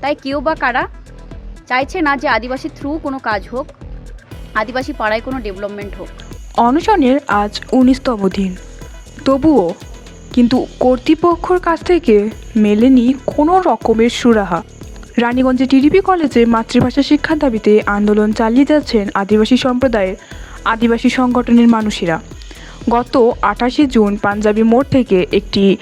তাই কেউ বা কারা চাইছে না যে আদিবাসী থ্রু কোনো কাজ হোক, আদিবাসী পাড়ায় কোনো ডেভেলপমেন্ট হোক। অনশনের আজ উনিশতম দিন। তবুও কিন্তু কর্তৃপক্ষর কাছ থেকে মেলেনি কোনো রকমের সুরাহা। রানীগঞ্জে টিডিপি কলেজে মাতৃভাষা শিক্ষার দাবিতে আন্দোলন চালিয়ে যাচ্ছেন আদিবাসী সম্প্রদায়ের আদিবাসী সংগঠনের মানুষেরা। গত আঠাশে জুন পাঞ্জাবি মোড় থেকে একটি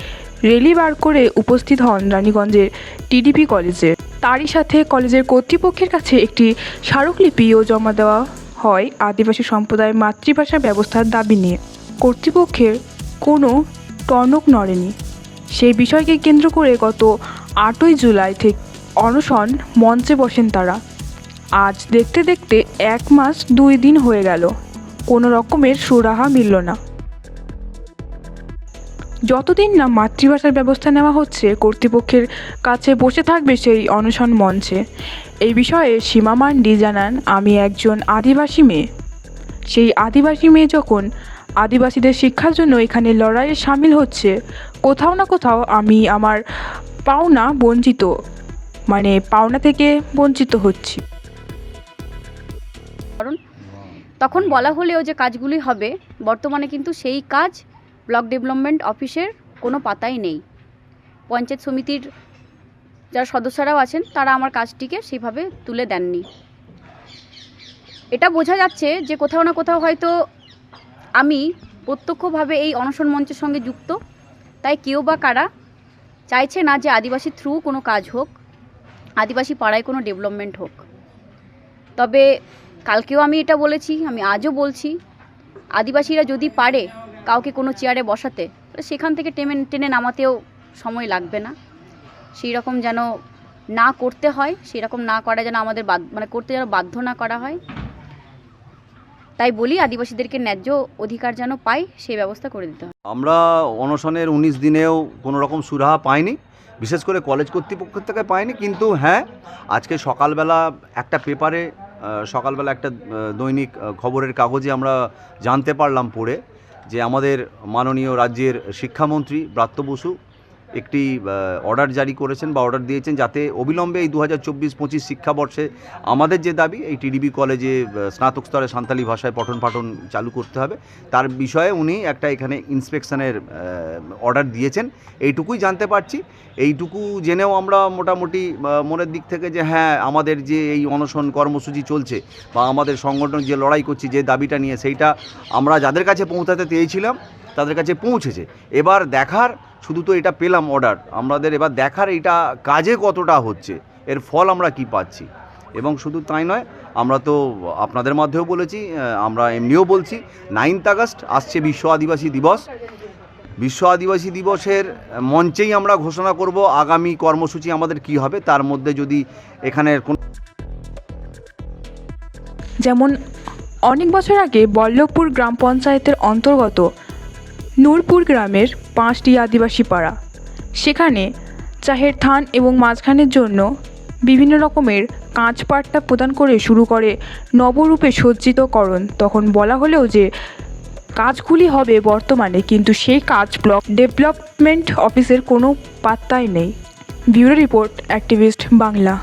রেলি বার করে উপস্থিত হন রানীগঞ্জের টিডিপি কলেজে। তারই সাথে কলেজের কর্তৃপক্ষের কাছে একটি স্মারকলিপিও জমা দেওয়া হয় আদিবাসী সম্প্রদায়ের মাতৃভাষা ব্যবস্থার দাবি নিয়ে। কর্তৃপক্ষের কোনো টনক নড়েনি। সেই বিষয়কে কেন্দ্র করে গত আটই জুলাই থেকে অনশন মঞ্চে বসেন তারা। আজ দেখতে দেখতে এক মাস দুই দিন হয়ে গেল। কোনো রকমের সুরাহা মিলল না। যতদিন না মাতৃভাষার ব্যবস্থা নেওয়া হচ্ছে, কর্তৃপক্ষের কাছে বসে থাকবে সেই অনশন মঞ্চে। এই বিষয়ে সীমা মান্ডি জানান, আমি একজন আদিবাসী মেয়ে। সেই আদিবাসী মেয়ে যখন আদিবাসীদের শিক্ষার জন্য এখানে লড়াইয়ে সামিল হচ্ছে, কোথাও না কোথাও আমি আমার পাওনা বঞ্চিত মানে পাওনা থেকে বঞ্চিত হচ্ছি। তখন বলা হলেও যে কাজগুলি হবে, বর্তমানে কিন্তু সেই কাজ ব্লক ডেভেলপমেন্ট অফিসের কোনো পাতাই নেই। পঞ্চায়েত সমিতির যারা সদস্যরাও আছেন, তারা আমার কাজটিকে সেইভাবে তুলে দেননি। এটা বোঝা যাচ্ছে যে কোথাও না কোথাও হয়তো আমি প্রত্যক্ষভাবে এই অনশন মঞ্চের সঙ্গে যুক্ত। তাই কেউ বা কারা চাইছে না যে আদিবাসী থ্রু কোনো কাজ হোক, আদিবাসী পাড়ায় কোনো ডেভেলপমেন্ট হোক। তবে কালকেও আমি এটা বলেছি, আমি আজও বলছি, আদিবাসীরা যদি পারে কাউকে কোনো চেয়ারে বসাতে সেখান থেকে টেনে টেনে নামাতেও সময় লাগবে না। সেই রকম যেন না করতে হয়, সেই রকম না করা যেন আমাদের মানে করতে যেন বাধ্য না করা হয়। তাই বলি, আদিবাসীদেরকে ন্যায্য অধিকার যেন পাই সেই ব্যবস্থা করে দিতে হবে আমরা অনশনের উনিশ দিনেও কোনো রকম সুরাহা পাইনি, বিশেষ করে কলেজ কর্তৃপক্ষ থেকে পাইনি, কিন্তু হ্যাঁ আজকে সকালবেলা একটা পেপারে সকালবেলা একটা দৈনিক খবরের কাগজে আমরা জানতে পারলাম পড়ে। যে আমাদের মাননীয় রাজ্যের শিক্ষামন্ত্রী ব্রাত্য বসু একটি অর্ডার জারি করেছেন বা অর্ডার দিয়েছেন যাতে অবিলম্বে এই দু হাজার চব্বিশ পঁচিশ শিক্ষাবর্ষে আমাদের যে দাবি, এই টিডিবি কলেজে স্নাতক স্তরে সান্তালি ভাষায় পঠন পাঠন চালু করতে হবে, তার বিষয়ে উনি একটা এখানে ইন্সপেকশনের অর্ডার দিয়েছেন। এইটুকুই জানতে পারছি। এইটুকু জেনেও আমরা মোটামুটি মনের দিক থেকে যে হ্যাঁ আমাদের যে এই অনশন কর্মসূচি চলছে বা আমাদের সংগঠন যে লড়াই করছি, যে দাবিটা নিয়ে, সেইটা আমরা যাদের কাছে পৌঁছাতে চেয়েছিলাম তাদের কাছে পৌঁছেছে। এবার দেখার, শুধু তো এটা পেলাম অর্ডার আমাদের এবার দেখার এটা কাজে কতটা হচ্ছে, এর ফল আমরা কি পাচ্ছি? এবং শুধু তাই নয়, আমরা তো আপনাদের মাধ্যমেও বলেছি আমরা এমনিও বলছি নাইনথ আগস্ট আসছে বিশ্ব আদিবাসী দিবস। বিশ্ব আদিবাসী দিবসের মঞ্চেই আমরা ঘোষণা করব, আগামী কর্মসূচি আমাদের কি হবে, তার মধ্যে যদি এখানের কোনো যেমন অনেক বছর আগে বল্লভপুর গ্রাম পঞ্চায়েতের অন্তর্গত নূরপুর গ্রামের পাঁচটি আদিবাসী পাড়া। সেখানে চাহের থান এবং মাঝখানের জন্য বিভিন্ন রকমের কাঁচ পাট্টা প্রদান করে শুরু করে নবরূপে সজ্জিতকরণ। তখন বলা হলেও যে কাজগুলি হবে বর্তমানে, কিন্তু সেই কাজ ব্লক ডেভেলপমেন্ট অফিসের কোনো পাত্তাই নেই। Bureau report activist Bangla.